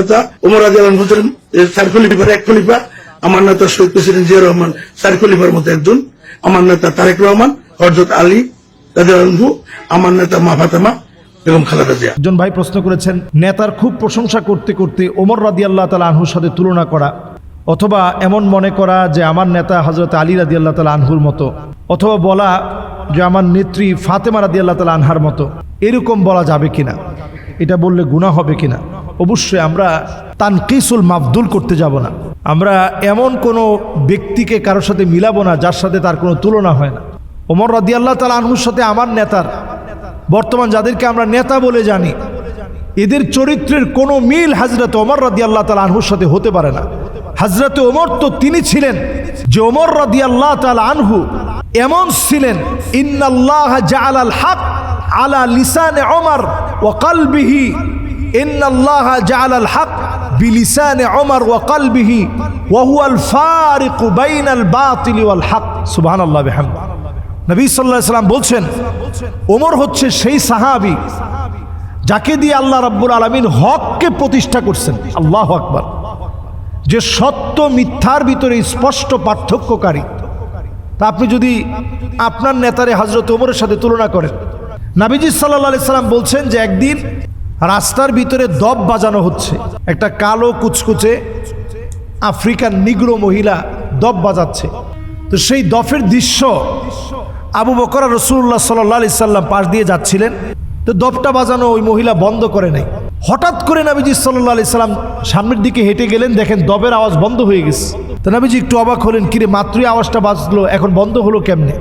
নেতা উমর আদি আলম হোসেন খলিফার এক খলিফা, আমার নেতা শহীদ প্রেসিডেন্ট জিয়া রহমান চার খলিফার মধ্যে একজন। আমার নেতা তারেক রহমান হরজত আলী আমার নেতা মা ফাতেমা একজন ভাই প্রশ্ন করেছেন, নেতার খুব প্রশংসা করতে করতে ওমর রাদি আল্লাহ তালা আনহুর সাথে তুলনা করা, অথবা এমন মনে করা যে আমার নেতা হজরত আলী রাদি আল্লাহ তালা আনহুর মতো, অথবা বলা যে আমার নেত্রী ফাতেমা রাদি আল্লাহ তালা আনহার মতো। এরকম বলা যাবে কিনা? এটা বললে গুণা হবে কিনা? অবশ্যই আমরা তানকিসুল মাফদুল করতে যাব না। আমরা এমন কোনো ব্যক্তিকে কারোর সাথে মিলাবো না, যার সাথে তার কোনো তুলনা হয় না। ওমর আল্লাহ তালা আনহুর সাথে আমার নেতার, বর্তমান যাদেরকে আমরা নেতা বলে জানি, এদের চরিত্রের কোনো মিল হাজরত ওমর আল্লাহ তালা আনহুর সাথে হতে পারে না। হাজরত ওমর তো তিনি ছিলেন যে ওমর আল্লাহ তালা আনহু এমন ছিলেন, ইন্নাল্লাহ জাআলাল হক আলা লিসানে ওমর ওয়া কলবিহি বলছেন ওমর হচ্ছে সেই সাহাবি যাকে দিয়ে আল্লাহ রাব্বুল আলমিন হককে প্রতিষ্ঠা করছেন। আল্লাহ আকবার। যে সত্য মিথ্যার ভিতরে স্পষ্ট পার্থক্যকারী। তা আপনি যদি আপনার নেতারে হজরত ওমরের সাথে তুলনা করেন। নাবিজি সাল্লাহ সাল্লাম বলছেন যে একদিন রাস্তার ভিতরে দব বাজানো হচ্ছে। একটা কালো কুচকুচে আফ্রিকান নিগ্রো মহিলা দব বাজাচ্ছে। তো সেই দফের দৃশ্য আবু বকর রসুল্লাহ সাল্লাহ আলি সাল্লাম পাশ দিয়ে যাচ্ছিলেন। তো দপটা বাজানো ওই মহিলা বন্ধ করে নাই। হঠাৎ করে নাবিজি সাল্লাহ আলি সাল্লাম সামনের দিকে হেঁটে গেলেন, দেখেন দবের আওয়াজ বন্ধ হয়ে গেছে। তো নাবিজি একটু অবাক হলেন, কিরে, মাত্রই আওয়াজটা বাজলো, এখন বন্ধ হলো কেমনে?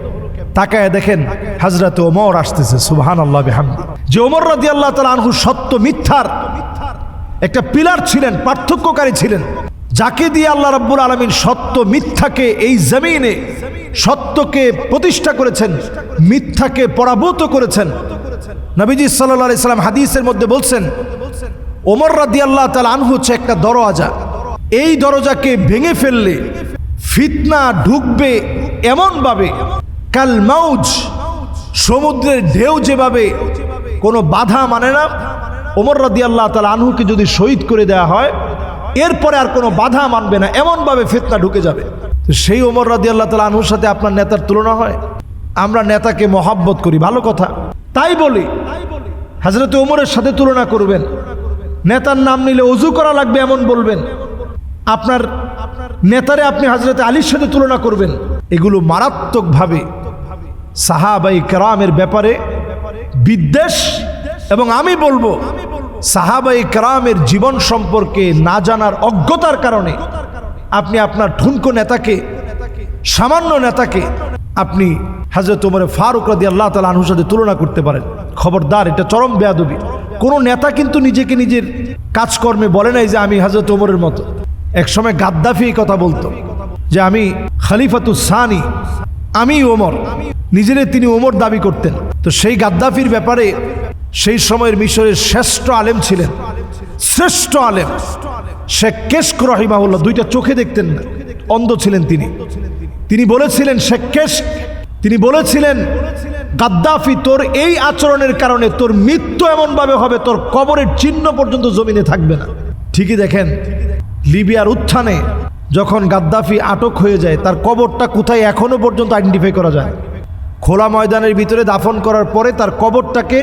তাকায় দেখেন হাজরত ওমর আসতেছে সুবহান আল্লাহ বেহামদি। যে ওমর রাদি আল্লাহ তালা আনহু সত্য মিথ্যার একটা পিলার ছিলেন, পার্থক্যকারী ছিলেন। যাকে দিয়ে আল্লাহ রাব্বুল আলমিন সত্য মিথ্যাকে এই জমিনে সত্যকে প্রতিষ্ঠা করেছেন, মিথ্যাকে পরাভূত করেছেন। নবীজি সাল্লাহ সাল্লাম হাদিসের মধ্যে বলছেন, ওমর রাদি আল্লাহ তালা আনহু হচ্ছে একটা দরওয়াজা। এই দরজাকে ভেঙে ফেললে ফিতনা ঢুকবে এমনভাবে কাল মাউজ, সমুদ্রের ঢেউ যেভাবে কোনো বাধা মানে না, ওমর রাদি আল্লাহ তাল আনহুকে যদি শহীদ করে দেওয়া হয়, এরপরে আর কোনো বাধা মানবে না, এমনভাবে ফিতনা ঢুকে যাবে। তো সেই ওমর রাদি আল্লাহ তালা আনহুর সাথে আপনার নেতার তুলনা হয়। আমরা নেতাকে মহাব্বত করি, ভালো কথা। তাই বলি, হাজরত ওমরের সাথে তুলনা করবেন। নেতার নাম নিলে অজু করা লাগবে এমন বলবেন। আপনার নেতারে আপনি হাজরতে আলীর সাথে তুলনা করবেন। এগুলো মারাত্মকভাবে সাহাবাই কেরামের ব্যাপারে বিদ্বেষ এবং আমি বলব, সাহাবাই কেরামের জীবন সম্পর্কে না জানার অজ্ঞতার কারণে আপনি আপনার ঠুনকো নেতাকে, সামান্য নেতাকে আপনি হাজরত উমরে ফারুক রাদি আল্লাহ তালা আনহুর সাথে তুলনা করতে পারেন। খবরদার, এটা চরম বেয়াদবি। কোনো নেতা কিন্তু নিজেকে নিজের কাজকর্মে বলে নাই যে আমি হাজরত ওমরের মতো। একসময় গাদ্দাফি কথা বলতো যে আমি খালিফাতু সানি আমি ওমর। নিজেরে তিনি ওমর দাবি করতেন। তো সেই গাদ্দাফির ব্যাপারে সেই সময়ের মিশরের শ্রেষ্ঠ আলেম ছিলেন। শ্রেষ্ঠ আলেম। শেখ কেশক রহিমাহুল্লাহ দুইটা চোখে দেখতেন না, অন্ধ ছিলেন তিনি। তিনি বলেছিলেন, শেখ কেশক, তিনি বলেছিলেন, গাদ্দাফি তোর এই আচরণের কারণে তোর মৃত্যু এমনভাবে হবে, তোর কবরের চিহ্ন পর্যন্ত জমিনে থাকবে না। ঠিকই দেখেন, লিবিয়ার উত্থানে যখন গাদ্দাফি আটক হয়ে যায়, তার কবরটা কোথায় এখনও পর্যন্ত আইডেন্টিফাই করা যায়? খোলা ময়দানের ভিতরে দাফন করার পরে তার কবরটাকে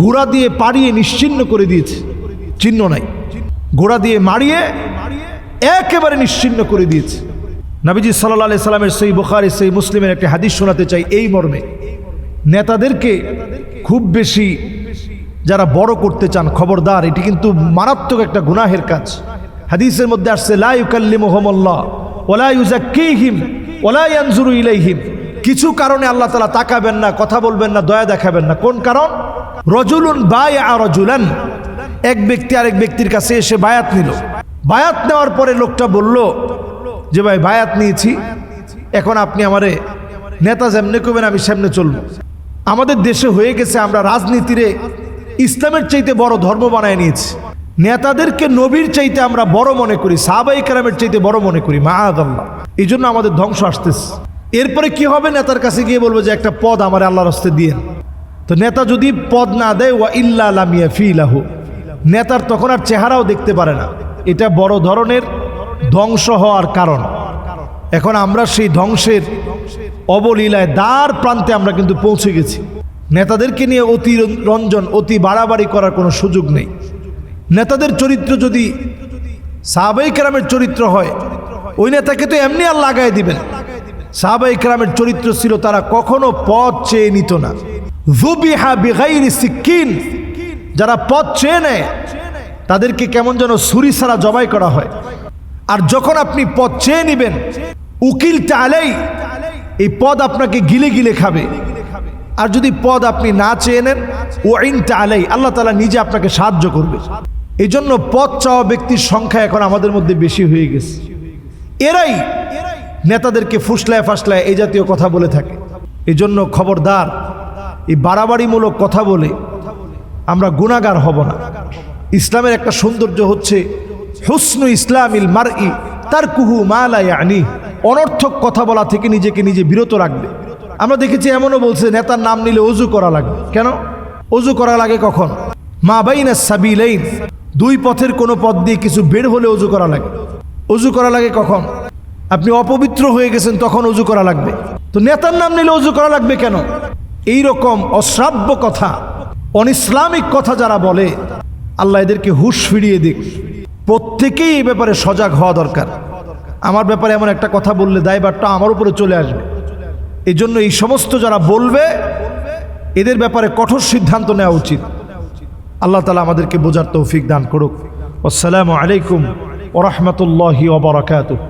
ঘোড়া দিয়ে পাড়িয়ে নিশ্চিন্ন করে দিয়েছে। চিহ্ন নাই। ঘোড়া দিয়ে মারিয়ে একেবারে নিশ্চিন্ন করে দিয়েছে। নাবিজি সাল্লাহ সাল্লামের সেই বুখারি সেই মুসলিমের একটি হাদিস শোনাতে চাই এই মর্মে। নেতাদেরকে খুব বেশি যারা বড় করতে চান, খবরদার, এটি কিন্তু মারাত্মক একটা গুনাহের কাজ। হাদিসের মধ্যে আসছে লাইকাল্লি মোহাম্মল্লাহ ওলা ইউজাক্কিহিম ওলা ইয়ানজুরু ইলাইহিম। কিছু কারণে আল্লাহ তালা তাকাবেন না, কথা বলবেন না, দয়া দেখাবেন না। কোন কারণ? রজুলুন বাই রজুলান। এক ব্যক্তি আরেক ব্যক্তির কাছে এসে বায়াত নিল। বায়াত নেওয়ার পরে লোকটা বলল, যে ভাই, বায়াত নিয়েছি। এখন আপনি আমারে নেতা যেমনে করবেন, আমি সামনে চলবো। আমাদের দেশে হয়ে গেছে, আমরা রাজনীতিরে ইসলামের চাইতে বড় ধর্ম বানায় নিয়েছি। নেতাদেরকে নবীর চাইতে আমরা বড় মনে করি, সাহাবাই কালামের চাইতে বড় মনে করি মাহাদাল্লাহ এই জন্য আমাদের ধ্বংস আসতেছে। এরপরে কি হবে? নেতার কাছে গিয়ে বলব যে একটা পদ আমার আল্লাহর হস্তে দিয়ে তো নেতা যদি পদ না দেয়, ওয়া ইল্লা লামিয়া ফি লাহু নেতার তখন আর চেহারাও দেখতে পারে না। এটা বড় ধরনের ধ্বংস হওয়ার কারণ। এখন আমরা সেই ধ্বংসের অবলীলায় দ্বার প্রান্তে আমরা কিন্তু পৌঁছে গেছি। নেতাদেরকে নিয়ে অতি রঞ্জন অতি বাড়াবাড়ি করার কোনো সুযোগ নেই। নেতাদের চরিত্র যদি সাহাবাই কেরামের চরিত্র হয়, ওই নেতাকে তো এমনি আর লাগাই দিবেন। সাহাবাই কেরামের চরিত্র ছিল তারা কখনো পথ চেয়ে নিত না। যারা পথ চেয়ে নেয়, তাদেরকে কেমন যেন ছুরি ছাড়া জবাই করা হয়। আর যখন আপনি পথ চেয়ে নেবেন, উকিলটা আলেই, এই পদ আপনাকে গিলে গিলে খাবে। আর যদি পদ আপনি না চেয়ে নেন ও আইনটা আলাই, আল্লাহ তালা নিজে আপনাকে সাহায্য করবে। এই জন্য পদ চাওয়া ব্যক্তির সংখ্যা এখন আমাদের মধ্যে বেশি হয়ে গেছে। এরাই নেতাদেরকে ফুসলায় ফাসলায় এই জাতীয় কথা বলে থাকে। এই জন্য খবরদার, এই বাড়াবাড়িমূলক কথা বলে আমরা গুণাগার হব না। ইসলামের একটা সৌন্দর্য হচ্ছে, হুসনু ইসলামিল মার ই তার কুহু মালাই আনি অনর্থক কথা বলা থেকে নিজেকে নিজে বিরত রাখবে। আমরা দেখেছি এমনও বলছে, নেতার নাম নিলে অজু করা লাগবে কেন? অজু করা লাগে কখন? মা বাইনা সাবিলাইন, দুই পথের কোনো পথ দিয়ে কিছু বের হলে অজু করা লাগে। অজু করা লাগে কখন? আপনি অপবিত্র হয়ে গেছেন, তখন অজু করা লাগবে। তো নেতার নাম নিলে অজু করা লাগবে কেন? এই রকম অশ্রাব্য কথা, অনিসলামিক কথা যারা বলে, আল্লাহ এদেরকে হুশ ফিরিয়ে দিক। প্রত্যেকেই এই ব্যাপারে সজাগ হওয়া দরকার। আমার ব্যাপারে এমন একটা কথা বললে দায়বারটা আমার উপরে চলে আসবে। এই জন্য এই সমস্ত যারা বলবে, এদের ব্যাপারে কঠোর সিদ্ধান্ত নেওয়া উচিত। আল্লাহ তালা আমাদেরকে বোঝার তৌফিক দান করুক। আসসালামু আলাইকুম ওরহমতুল্লাহি ওবরাকাতুহ